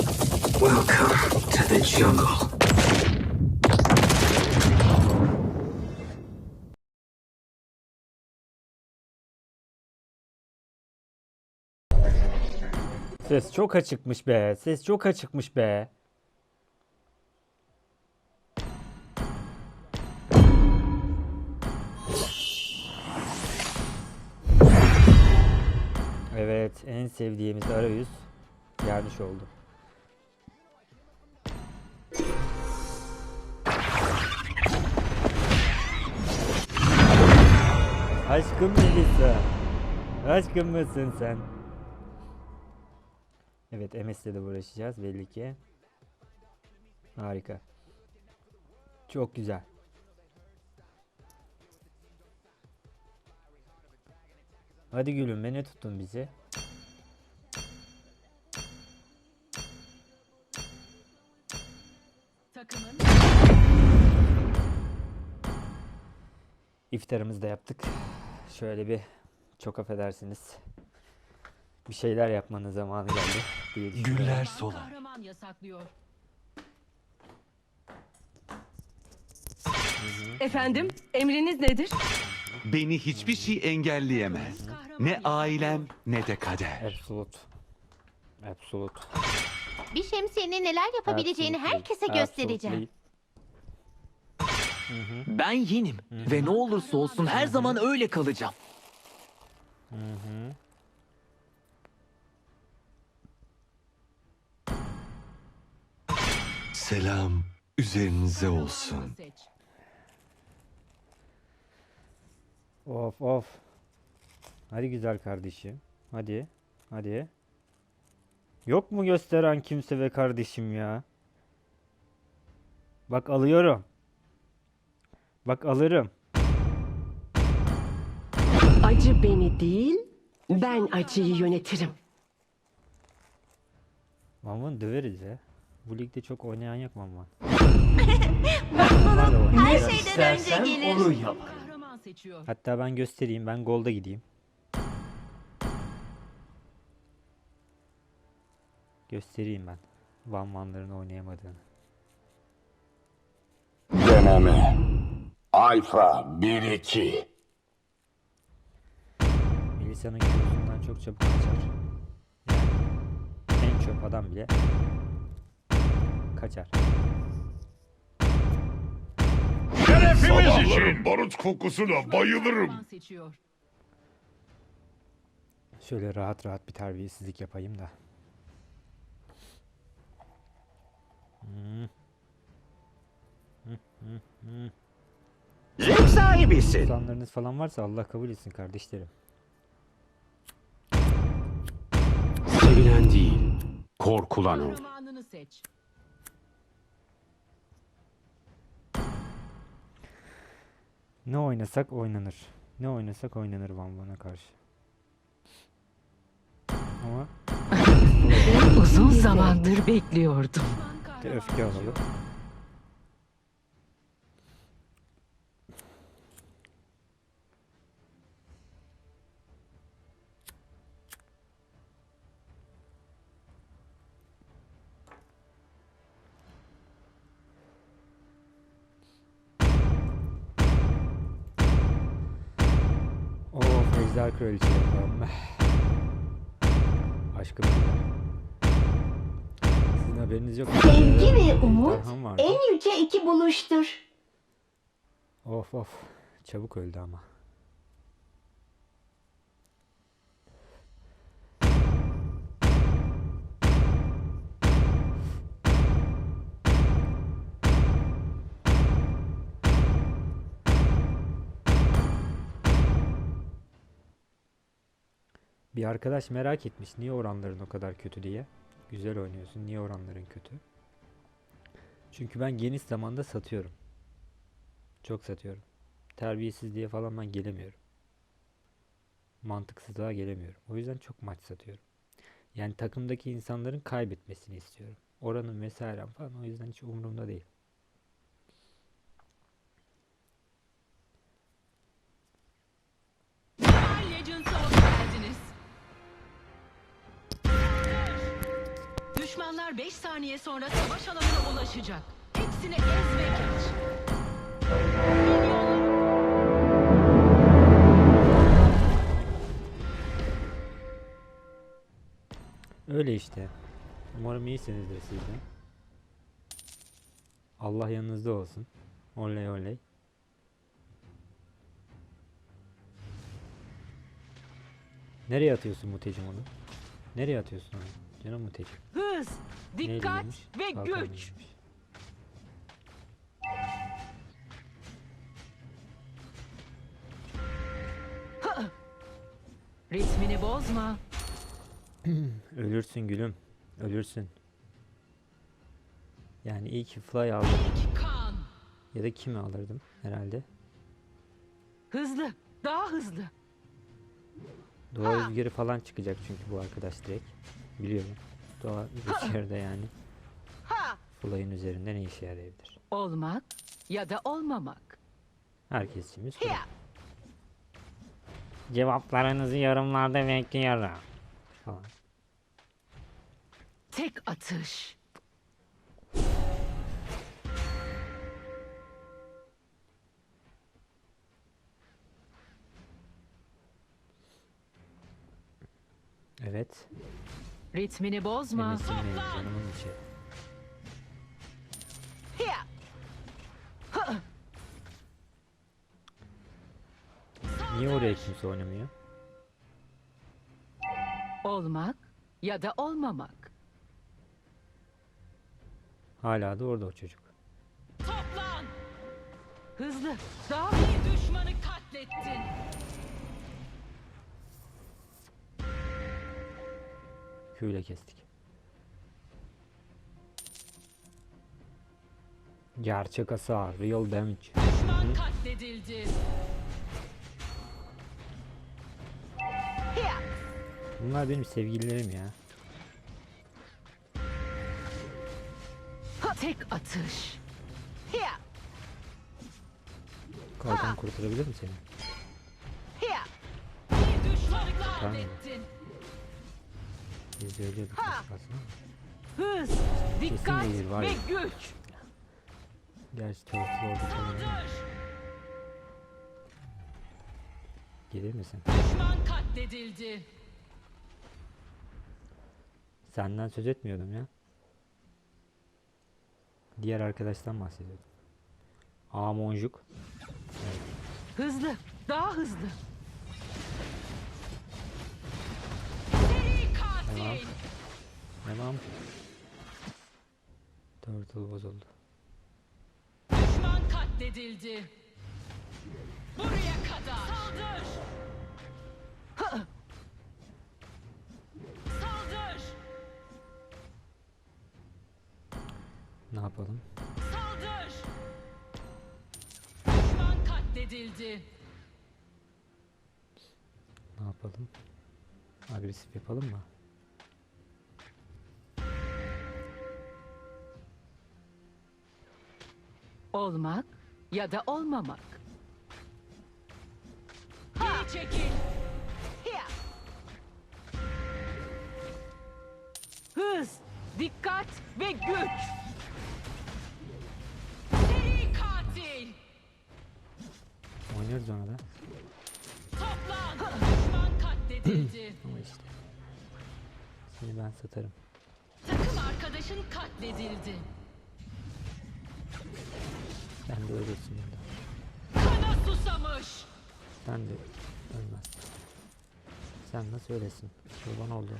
Welcome to the jungle. Ses çok açıkmış be. Ses çok açıkmış be. Evet, en sevdiğimiz arayüz gelmiş oldu. Aşkım Melisa. Aşkım mısın sen? Evet MS'le de uğraşacağız belli ki. Harika. Çok güzel. Hadi gülüm beni tutun bizi. Takımın İftarımızı da yaptık. Şöyle bir çok affedersiniz. Bir şeyler yapmanın zamanı geldi diye düşünüyorum. Güller solar. kahraman yasaklıyor. Efendim, emriniz nedir? Beni hiçbir şey engelleyemez. Ne ailem ne de kader. Absolute. Absolute. Bir şemsiyenin neler yapabileceğini herkese göstereceğim. Absolutely. Ben yenim ve ne olursa olsun her zaman öyle kalacağım. Selam üzerinize olsun. Of of. Hadi güzel kardeşim. Hadi. Hadi. Yok mu gösteren kimse ve kardeşim ya? Bak alıyorum. Bak alırım. Acı beni değil, ben acıyı yönetirim. Manvan döveriz ya. Bu ligde çok oynayan yok Manvan. Her şeyden önce gelir. Kahraman seçiyor. Hatta ben göstereyim. Ben golda gideyim. Göstereyim ben. Van Van'ların oynayamadığını. Deneme. Alfa 1-2. Melisa'nın kilosundan çok çabuk kaçar. En çöp adam bile kaçar. Sabahları barut kokusuna bayılırım. Seçiyor. Şöyle rahat rahat bir terbiyesizlik yapayım da. Zevk sahibisin. Sanlarınız falan varsa Allah kabul etsin kardeşlerim. Sevilen değil, korkulan ol. Kahramanını seç. Ne oynasak oynanır. Ne oynasak oynanır Van Van'a karşı. Ama Uzun zamandır bekliyordum. Öfke alalım. Ejder Kraliçe yapalım. Aşkım. Sizin haberiniz yok. Sevgi ve Ejderham umut en yüce iki buluştur. Of of. Çabuk öldü ama. Bir arkadaş merak etmiş niye oranların o kadar kötü diye. Güzel oynuyorsun. Niye oranların kötü? Çünkü ben geniş zamanda satıyorum. Çok satıyorum. Terbiyesizliğe falan ben gelemiyorum. Mantıksızlığa gelemiyorum. O yüzden çok maç satıyorum. Yani takımdaki insanların kaybetmesini istiyorum. Oranın vesaire falan o yüzden hiç umurumda değil. Savaşçılar 5 saniye sonra savaş alanına ulaşacak. Hepsini ez ve geç. Öyle işte. Umarım iyisinizdir siz de. Allah yanınızda olsun. Oley oley. Nereye atıyorsun Muteciğim onu? Nereye atıyorsun onu? Canım Muteciğim. Hız, Neyle dikkat ve Kalkanla güç. yemiş. Ritmini bozma. Ölürsün gülüm. Ölürsün. Yani iyi ki fly aldım. Ya da kimi alırdım herhalde. Hızlı, daha hızlı. Doğa rüzgarı falan çıkacak çünkü bu arkadaş direkt. Biliyorum. Doğa rüzgarı da yani. Fly'ın üzerinde ne işe yarayabilir? Olmak ya da olmamak. Herkes için bir. Cevaplarınızı yorumlarda bekliyorum. Falan. Tek atış. Evet. Ritmini bozma. Canımın içi. Niye oraya kimse oynamıyor? Olmak ya da olmamak. Hala da orada o çocuk. Toplan. Hızlı. Daha bir düşmanı Q ile kestik. Gerçek hasar, real damage. Düşman katledildi. Bunlar benim sevgililerim ya. Tek atış. Kalkan kurtarabilir mi seni? Bir düşmanı katlettin. Biz kalsın ama. Hız, dikkat ve güç. Gerçi orada kalıyor. Saldır. Gelir misin? Düşman katledildi. Senden söz etmiyordum ya. Diğer arkadaştan bahsediyordum. Amoncuk. Hızlı, daha hızlı. Tamam. Turtle bozuldu. Düşman katledildi. Buraya kadar. Saldır. Saldır. Ne yapalım? Saldır. Düşman katledildi. Ne yapalım? Agresif yapalım mı? Olmak ya da olmamak. Geri çekil. Hız, dikkat ve güç. Seri katil. Oynarız ona da. Toplan. Düşman katledildi. Ama işte. Seni ben satarım. Takım arkadaşın katledildi. Sen de ölürsün burada. Kana susamış. Sen de ölmez. Sen nasıl öylesin? Kurban oldu.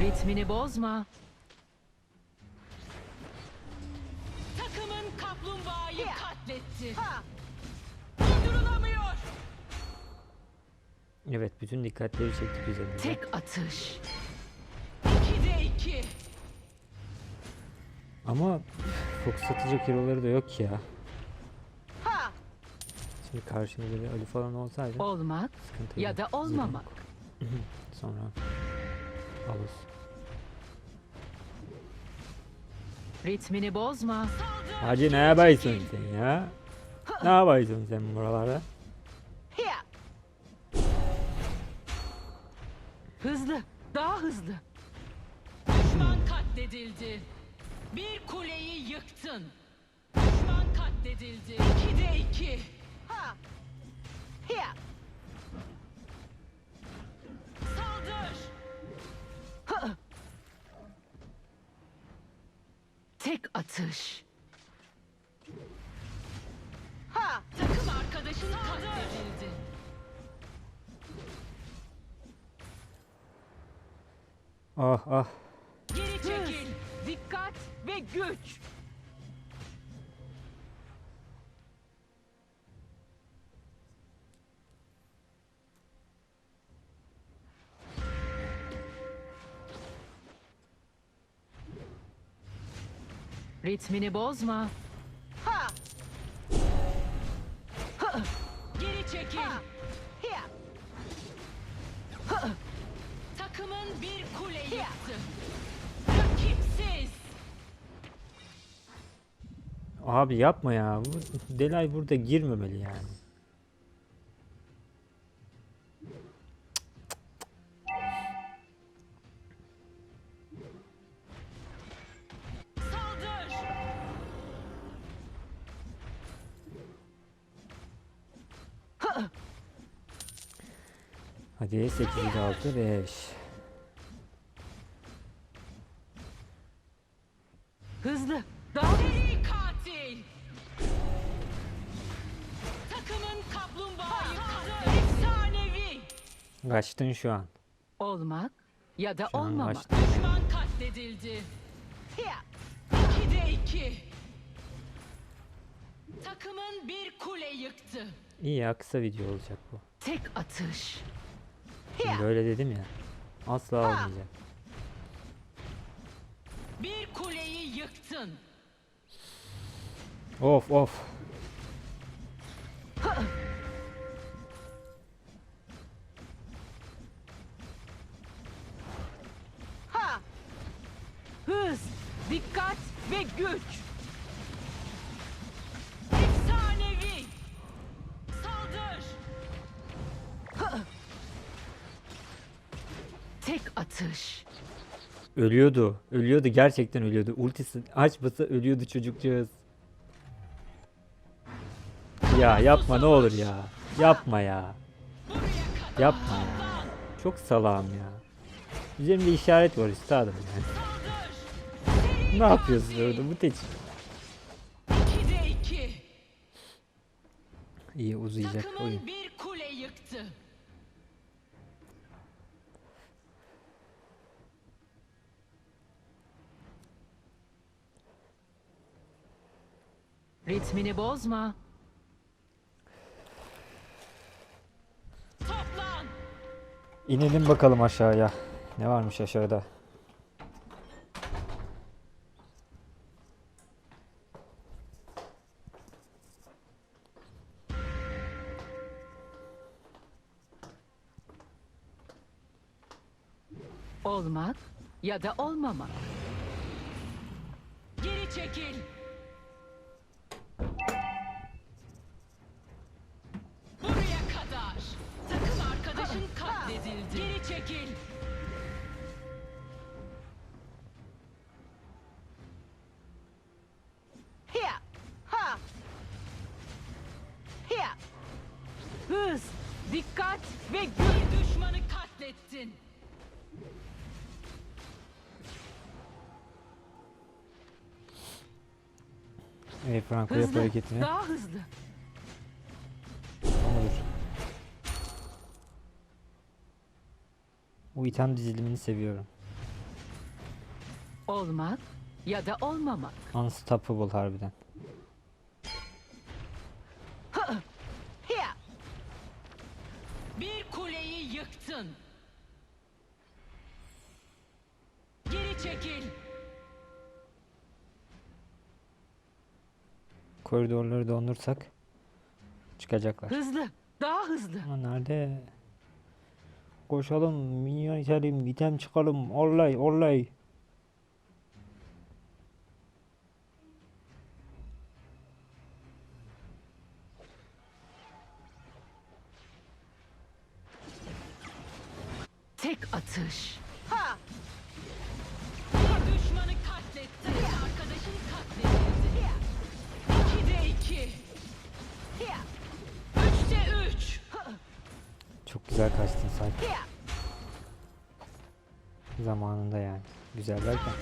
Ritmini bozma. Takımın kaplumbağayı katletti. Durdurulamıyor. Evet bütün dikkatleri çektik üzerimize. Tek atış. İki. Ama fokus atacak hero'ları da yok ya. Şimdi karşımızda bir Ali falan olsaydı Olmak sıkıntıydı. ya da olmamak. Sonra alır. Ritmini bozma. Hacı ne yapıyorsun sen ya? Ne yapıyorsun sen buralarda? Hızlı, daha hızlı. Katledildi. Bir kuleyi yıktın. Düşman katledildi. İki de iki. Ha. Hiya. Saldır. Ha. Tek atış. Ha. Takım arkadaşın katledildi. Ah ah. Dikkat ve güç. Ritmini bozma. Ha. Ha. Geri çekil. Ha. Ha. Takımın bir kule yıktı. Abi yapma ya. Bu Delay burada girmemeli yani. Hadi 8 6 5. Hızlı. Daha katil. Takımın kaplumbağayı katledildi. Efsanevi. Kaçtın şu an. Olmak ya da Şu olmamak. kaçtın. Düşman katledildi. İki de iki. Takımın bir kule yıktı. İyi ya kısa video olacak bu. Tek atış. Şimdi böyle dedim ya. Asla olmayacak. Bir kuleyi yıktın. Of of. Hız, dikkat ve güç. Efsanevi. Saldır. Tek atış. Ölüyordu. Ölüyordu. Gerçekten ölüyordu. Ultisi açmasa ölüyordu çocukcağız. Ya yapma ne olur ya. Yapma ya. Yapma ya. Çok salağım ya. Üzerimde işaret var üstadım yani. Ne yapıyorsun orada bu teç? İki de iki. İyi uzayacak oyun. bir kule yıktı. Ritmini bozma. İnelim bakalım aşağıya. Ne varmış aşağıda? Olmak ya da olmamak. Geri çekil. Katlettin. Ey Franco yap hareketini. daha hızlı. Dur. Bu item dizilimini seviyorum. Olmak ya da olmamak. Unstoppable harbiden. Bir kuleyi yıktın. Koridorları dondursak çıkacaklar. Hızlı, daha hızlı. Ama nerede? Koşalım, minyon itelim, item çıkalım. Olay, olay. Güzel derken.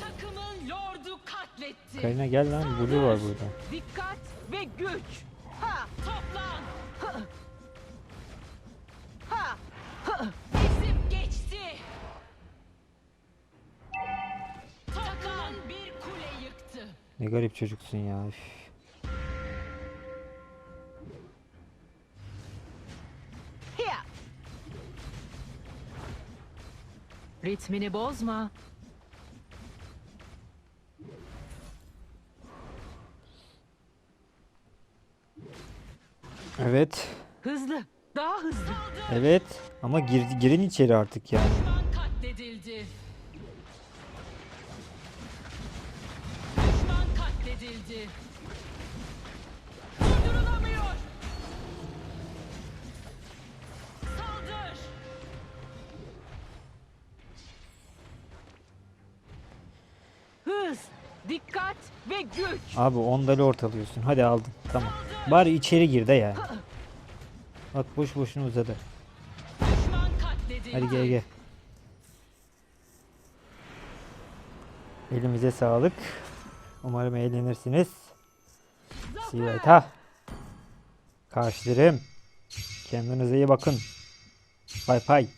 Takımın lordu katletti. Karina gel lan. Blue var burada. Dikkat ve güç. Ha! Toplan. Ha! Ha! Ha! Ezip geçti. Takımın bir kule yıktı. Ne garip çocuksun ya. üf. Ritmini bozma. Evet. Hızlı. Daha hızlı. Evet. Ama gir, girin içeri artık yani. Düşman katledildi. Düşman katledildi. Hız, dikkat ve güç. Abi ondalı ortalıyorsun. Hadi aldın. Tamam. Bari içeri gir de yani. Bak boş boşuna uzadı. Düşman katledildi. Hadi gel gel. Elimize sağlık. Umarım eğlenirsiniz. Siveta. Karşılarım. Kendinize iyi bakın. Bay bay.